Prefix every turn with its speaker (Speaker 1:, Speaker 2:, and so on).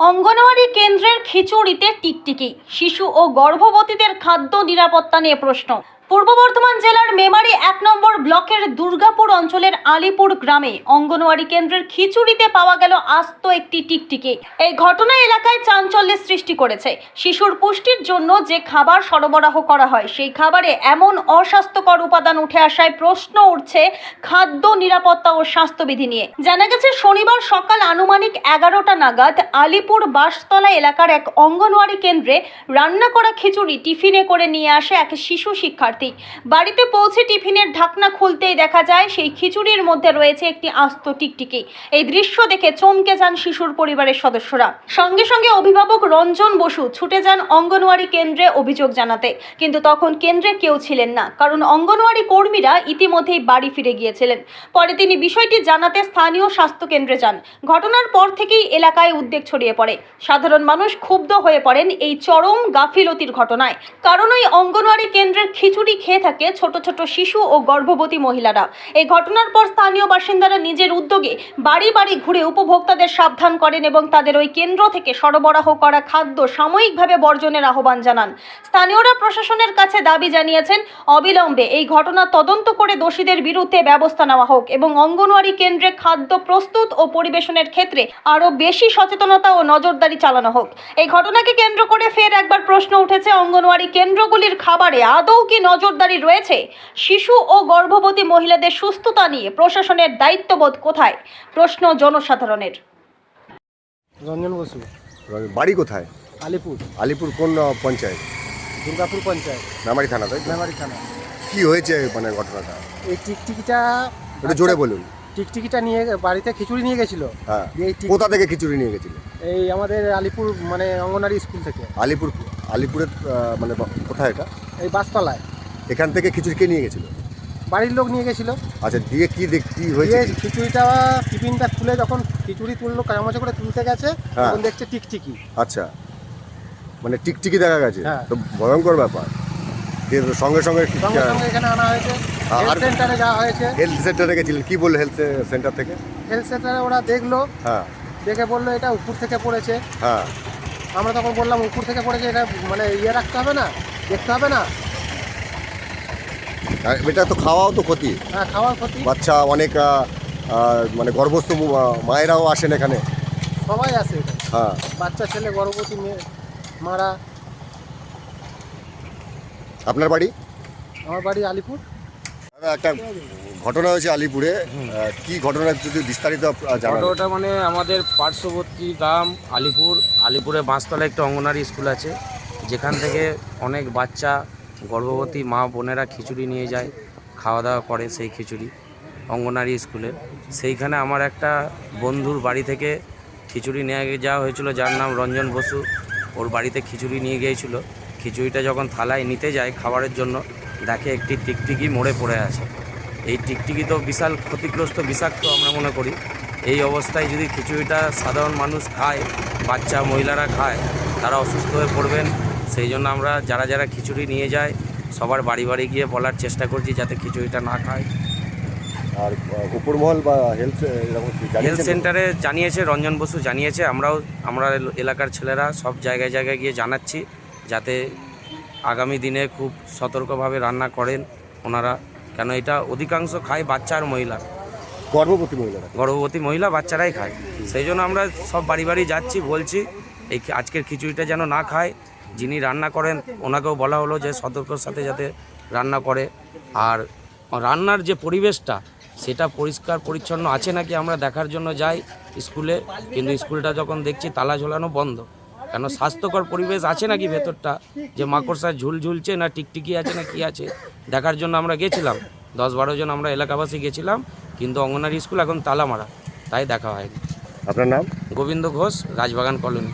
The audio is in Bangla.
Speaker 1: অঙ্গনওয়াড়ি কেন্দ্রের খিচুড়িতে টিকটিকি শিশু ও গর্ভবতীদের খাদ্য নিরাপত্তা নিয়ে প্রশ্ন। পূর্ব বর্ধমান জেলার মেমারি এক নম্বর ব্লকের দুর্গাপুর অঞ্চলের আলিপুর গ্রামে অঙ্গনওয়াড়ি কেন্দ্রের খিচুড়িতে পাওয়া গেল আস্ত একটি টিকটিকি। এই ঘটনা এলাকায় চাঞ্চল্যের সৃষ্টি করেছে। শিশুর পুষ্টির জন্য যে খাবার সরবরাহ করা হয়, সেই খাবারে এমন অস্বাস্থ্যকর উপাদান উঠে আসায় প্রশ্ন উঠছে খাদ্য নিরাপত্তা ও স্বাস্থ্যবিধি নিয়ে। জানা গেছে, শনিবার সকাল আনুমানিক এগারোটা নাগাদ আলিপুর বাসতলা এলাকার এক অঙ্গনওয়াড়ি কেন্দ্রে রান্না করা খিচুড়ি টিফিনে করে নিয়ে আসে এক শিশু শিক্ষার্থী। বাড়িতে। পৌঁছে টিফিনের ঢাকনা খুলতেই দেখা যায় সেই খিচুড়ির মধ্যে রয়েছে একটি আস্ত টিকটিকি। এই দৃশ্য দেখে চমকে যান শিশুর পরিবারের সদস্যরা। সঙ্গে সঙ্গে অভিভাবক রঞ্জন বসু ছুটে যান অঙ্গনওয়াড়ি কেন্দ্রে অভিযোগ জানাতে। কিন্তু তখন কেন্দ্রে কেউ ছিলেন না, কারণ অঙ্গনওয়াড়ি কর্মীরা ইতিমধ্যেই বাড়ি ফিরে গিয়েছিলেন। পরে তিনি বিষয়টি জানাতে স্থানীয় স্বাস্থ্য কেন্দ্রে যান। ঘটনার পর থেকেই এলাকায় উদ্বেগ ছড়িয়ে পড়ে। সাধারণ মানুষ ক্ষুব্ধ হয়ে পড়েন এই চরম গাফিলতির ঘটনায়। কারণ ওই অঙ্গনওয়াড়ি কেন্দ্রের খিচুড়ি খেয়ে থাকে ছোট ছোট শিশু ও গর্ভবতী মহিলারা। এই ঘটনার পর স্থানীয় বাসিন্দারা নিজের উদ্যোগে বাড়ি বাড়ি ঘুরে উপভোক্তাদের সাবধান করেন এবং তাদের ওই কেন্দ্র থেকে সরবরাহ করা খাদ্য সাময়িকভাবে বর্জনের আহ্বান জানান। স্থানীয়রা প্রশাসনের কাছে দাবি জানিয়েছেন, অবিলম্বে এই ঘটনা তদন্ত করে দোষীদের বিরুদ্ধে ব্যবস্থা নেওয়া হোক এবং অঙ্গনওয়াড়ি কেন্দ্রে খাদ্য প্রস্তুত ও পরিবেশনের ক্ষেত্রে আরও বেশি সচেতনতা ও নজরদারি চালানো হোক। এই ঘটনাকে কেন্দ্র করে ফের একবার প্রশ্ন উঠেছে, অঙ্গনওয়াড়ি কেন্দ্রগুলির খাবারে আদৌ কি নজরদারি রয়েছে। শিশু ও গর্ভবতী মহিলাদের সুস্থতা নিয়ে প্রশাসনের দায়িত্ববোধ কোথায়? প্রশ্ন জনসাধারণের।
Speaker 2: রঞ্জন বসু।
Speaker 3: বাড়ি কোথায়?
Speaker 2: আলিপুর।
Speaker 3: আলিপুর কোন পঞ্চায়েত?
Speaker 2: দুর্গাপুর পঞ্চায়েত।
Speaker 3: মেমারি থানা তাই?
Speaker 2: মেমারি থানা।
Speaker 3: কি হয়েছে মানে ঘটনাটা?
Speaker 2: এই টিকটিকিটা
Speaker 3: একটু জোরে বলুন।
Speaker 2: টিকটিকিটা নিয়ে বাড়িতে খিচুড়ি নিয়ে গেছিল।
Speaker 3: হ্যাঁ
Speaker 2: এই টিক-
Speaker 3: কোথা থেকে খিচুড়ি নিয়ে গেছিলে?
Speaker 2: এই আমাদের আলিপুর মানে অঙ্গনারী স্কুল থেকে।
Speaker 3: আলিপুর আলিপুরের মানে কোথায় এটা?
Speaker 2: এই বাসতলায়।
Speaker 3: এখান থেকে খিচুড়ি কে নিয়ে গেছিল?
Speaker 2: বাড়ির লোক নিয়ে গেছিল।
Speaker 3: আচ্ছা দিয়ে কি দেখ কি হয়েছে?
Speaker 2: দিয়ে খিচুড়িটা টিফিনটা খুলে যখন খিচুড়ি তুললো চামচে করে তুলতে গেছে
Speaker 3: হ্যাঁ।
Speaker 2: তখন দেখছে টিকটিকি।
Speaker 3: আচ্ছা। মানে টিকটিকি দেখা গেছে?
Speaker 2: হ্যাঁ।
Speaker 3: তো ভয়ঙ্কর ব্যাপার। দিয়ে তো সঙ্গে সঙ্গে
Speaker 2: সঙ্গে সঙ্গে এখানে আনা হয়েছে।
Speaker 3: আর-
Speaker 2: হেলথ সেন্টারে যাওয়া হয়েছে।
Speaker 3: হেলথ সেন্টারে গেছিলেন? কি বলল হেলথ সেন্টার থেকে?
Speaker 2: হেলথ সেন্টারে ওরা দেখল।
Speaker 3: হ্যাঁ।
Speaker 2: দেখে বলল এটা উপর থেকে পড়েছে।
Speaker 3: হ্যাঁ।
Speaker 2: আমরা তখন বললাম উপর থেকে পড়েছে এটা মানে ইয়ে রাখতে হবে না দেখতে হবে না।
Speaker 3: এটা তো খাওয়াও তো ক্ষতি।
Speaker 2: হ্যাঁ খাওয়ার ক্ষতি।
Speaker 3: বাচ্চা অনেক মানে গর্ভস্থ মায়েরাও আসেন এখানে।
Speaker 2: সবাই আসে
Speaker 3: হ্যাঁ।
Speaker 2: বাচ্চা ছেলে গর্ভবতী মেয়ে মারা।
Speaker 3: আপনার বাড়ি?
Speaker 2: আমার বাড়ি আলিপুর।
Speaker 3: দাদা একটা ঘটনা হয়েছে আলিপুরে। কি ঘটনা যদি বিস্তারিত
Speaker 4: ঘটনাটা মানে আমাদের পার্শ্ববর্তী গ্রাম আলিপুর। আলিপুরে বাঁশতলা একটা অঙ্গনারী স্কুল আছে যেখান থেকে অনেক বাচ্চা গর্ভবতী মা বোনেরা খিচুড়ি নিয়ে যায়, খাওয়া দাওয়া করে সেই খিচুড়ি অঙ্গনারী স্কুলে। সেইখানে আমার একটা বন্ধুর বাড়ি থেকে খিচুড়ি নিয়ে যাওয়া হয়েছিল, যার নাম রঞ্জন বসু। ওর বাড়িতে খিচুড়ি নিয়ে গিয়েছিল। খিচুড়িটা যখন থালায় নিতে যায় খাবারের জন্য, দেখে একটি টিকটিকি মরে পড়ে আছে। এই টিকটিকি তো বিশাল ক্ষতিগ্রস্ত, বিষাক্ত আমরা মনে করি। এই অবস্থায় যদি খিচুড়িটা সাধারণ মানুষ খায়, বাচ্চা, মহিলারা খায়, তারা অসুস্থ হয়ে পড়বেন। সেই জন্য আমরা যারা যারা খিচুড়ি নিয়ে যায় সবার বাড়ি বাড়ি গিয়ে বলার চেষ্টা করছি যাতে খিচুড়িটা না খায়।
Speaker 3: আর উপরমহল বা হেলথ
Speaker 4: হেলথ সেন্টারে জানিয়েছে রঞ্জন বসু জানিয়েছে আমরাও আমরা এল- এলাকার ছেলেরা সব জায়গায় জায়গায় গিয়ে জানাচ্ছি যাতে আগামী দিনে খুব সতর্কভাবে রান্না করেন ওনারা। কেন এটা অধিকাংশ খায় বাচ্চা আর মহিলা।
Speaker 3: গর্ভবতী মহিলা।
Speaker 4: গর্ভবতী মহিলা বাচ্চারাই খায়। সেই জন্য আমরা সব বাড়ি বাড়ি যাচ্ছি বলছি এই আজকের খিচুড়িটা যেন না খায় যিনি রান্না করেন ওনাকেও বলা হলো যে সতর্কর সাথে যাতে রান্না করে। আর রান্নার যে পরিবেশটা সেটা পরিষ্কার পরিচ্ছন্ন আছে নাকি আমরা দেখার জন্য যাই স্কুলে? কিন্তু স্কুলটা যখন দেখছি তালা ঝোলানো বন্ধ। কেন স্বাস্থ্যকর পরিবেশ আছে নাকি ভেতরটা? যে মাকড়সা ঝুল ঝুলছে না টিকটিকি আছে না কি আছে? দেখার জন্য আমরা গেছিলাম। দশ বারো জন আমরা এলাকাবাসী গেছিলাম কিন্তু অঙ্গনারী স্কুল এখন তালা মারা। তাই দেখা হয়নি।
Speaker 3: আপনার নাম?
Speaker 4: গোবিন্দ ঘোষ রাজবাগান কলোনি।